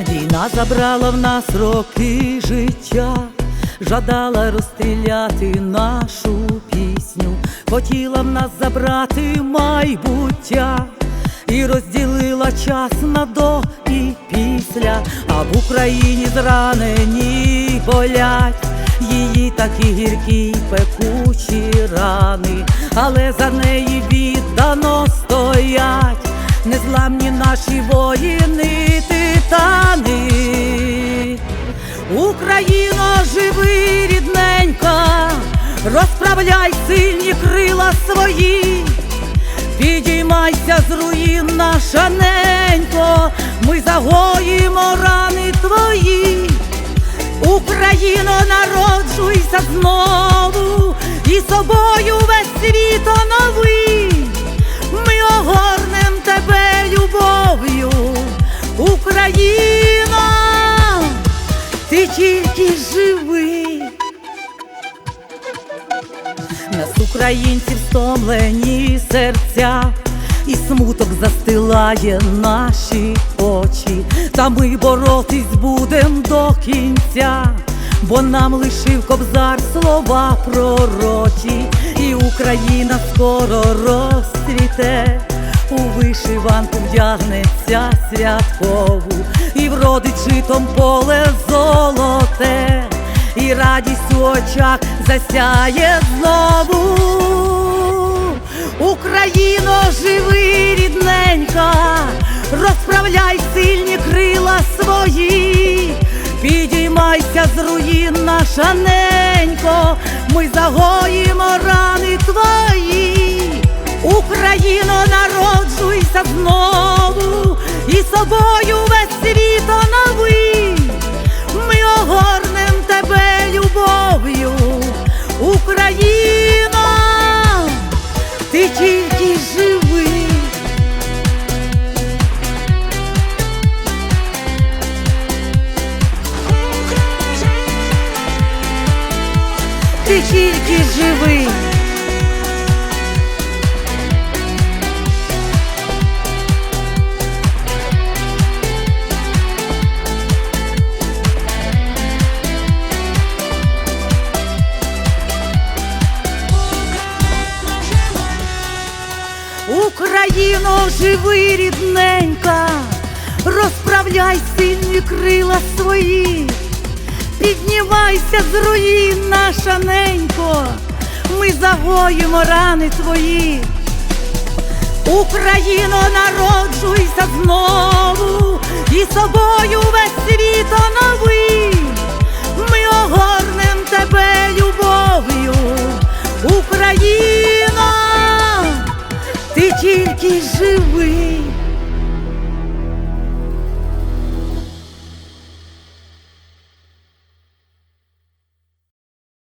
Війна забрала в нас роки життя, жадала розстріляти нашу пісню, хотіла в нас забрати майбуття і розділила час на до і після, а в Україні зранені болять її такі гіркі пекучі рани, але за неї віддано стоять незламні наші воїни. Титани. Україно, живи, рідненька, розправляй сильні крила свої, підіймайся з руїн, наша ненько, ми загоїмо рани твої. Україно, народжуйся знову, і собою весь світ онови. Ми огорнем тебе любов'ю, Україно, ти тільки живи. Нас українців стомлені серця, і смуток застилає наші очі, та ми боротись будем до кінця, бо нам лишив кобзар слова пророчі, і Україна скоро розцвіте, у вишиванку вдягнеться святкову, і вродить житом поле золоте і радість у очах засяє знову. Україно, живи, рідненька, розправляй сильні крила свої, підіймайся з руїн, наша ненько, ми загоїмо рани твої. Україно, народжуйся знову, і собою весь світ онови. Ми огорнем тебе любов'ю, Україно, ти тільки живи. Ти тільки живи. Україно, живи, рідненька, розправляй сильні крила свої, піднімайся з руїн, наша ненько, ми загоїмо рани твої. Україно, народжуйся знову, і собою весь світ онови. Ми огорнем тебе любов'ю, Україно, ти тільки живи.